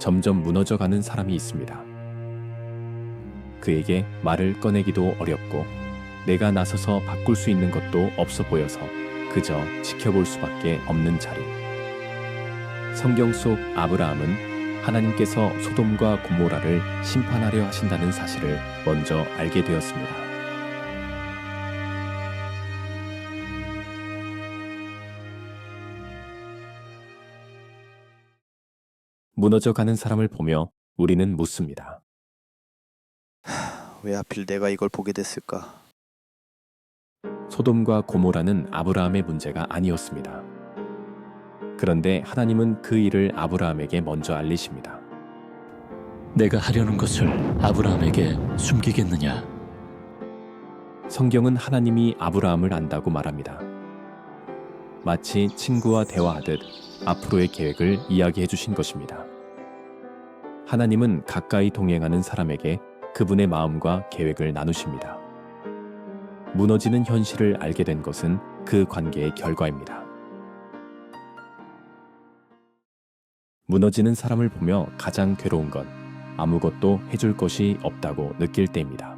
점점 무너져가는 사람이 있습니다. 그에게 말을 꺼내기도 어렵고 내가 나서서 바꿀 수 있는 것도 없어 보여서 그저 지켜볼 수밖에 없는 자리. 성경 속 아브라함은 하나님께서 소돔과 고모라를 심판하려 하신다는 사실을 먼저 알게 되었습니다. 무너져 가는 사람을 보며 우리는 묻습니다. 왜 하필 내가 이걸 보게 됐을까? 소돔과 고모라는 아브라함의 문제가 아니었습니다. 그런데 하나님은 그 일을 아브라함에게 먼저 알리십니다. 내가 하려는 것을 아브라함에게 숨기겠느냐? 성경은 하나님이 아브라함을 안다고 말합니다. 마치 친구와 대화하듯 앞으로의 계획을 이야기해 주신 것입니다. 하나님은 가까이 동행하는 사람에게 그분의 마음과 계획을 나누십니다. 무너지는 현실을 알게 된 것은 그 관계의 결과입니다. 무너지는 사람을 보며 가장 괴로운 건 아무것도 해줄 것이 없다고 느낄 때입니다.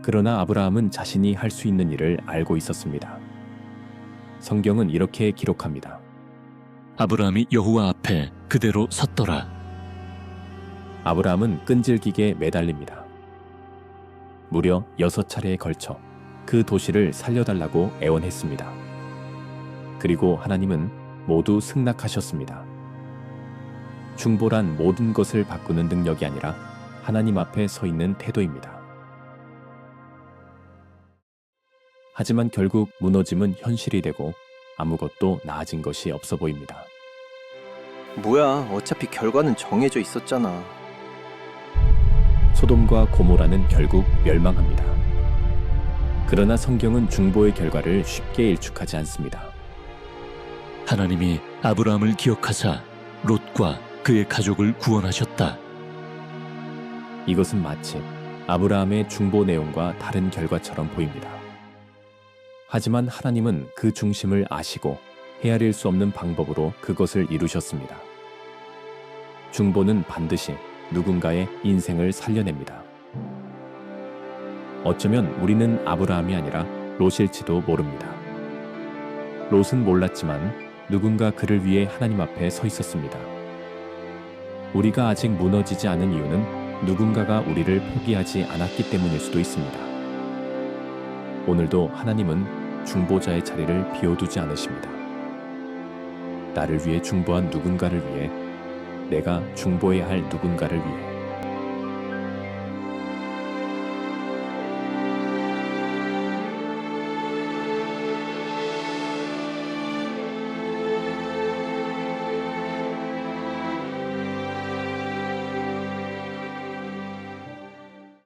그러나 아브라함은 자신이 할 수 있는 일을 알고 있었습니다. 성경은 이렇게 기록합니다. 아브라함이 여호와 앞에 그대로 섰더라. 아브라함은 끈질기게 매달립니다. 무려 여섯 차례에 걸쳐 그 도시를 살려달라고 애원했습니다. 그리고 하나님은 모두 승낙하셨습니다. 중보란 모든 것을 바꾸는 능력이 아니라 하나님 앞에 서 있는 태도입니다. 하지만 결국 무너짐은 현실이 되고 아무것도 나아진 것이 없어 보입니다. 뭐야, 어차피 결과는 정해져 있었잖아. 소돔과 고모라는 결국 멸망합니다. 그러나 성경은 중보의 결과를 쉽게 일축하지 않습니다. 하나님이 아브라함을 기억하사 롯과 그의 가족을 구원하셨다. 이것은 마치 아브라함의 중보 내용과 다른 결과처럼 보입니다. 하지만 하나님은 그 중심을 아시고 헤아릴 수 없는 방법으로 그것을 이루셨습니다. 중보는 반드시 누군가의 인생을 살려냅니다. 어쩌면 우리는 아브라함이 아니라 롯일지도 모릅니다. 롯은 몰랐지만 누군가 그를 위해 하나님 앞에 서 있었습니다. 우리가 아직 무너지지 않은 이유는 누군가가 우리를 포기하지 않았기 때문일 수도 있습니다. 오늘도 하나님은 중보자의 자리를 비워두지 않으십니다. 나를 위해 중보한 누군가를 위해 내가 중보해야 할 누군가를 위해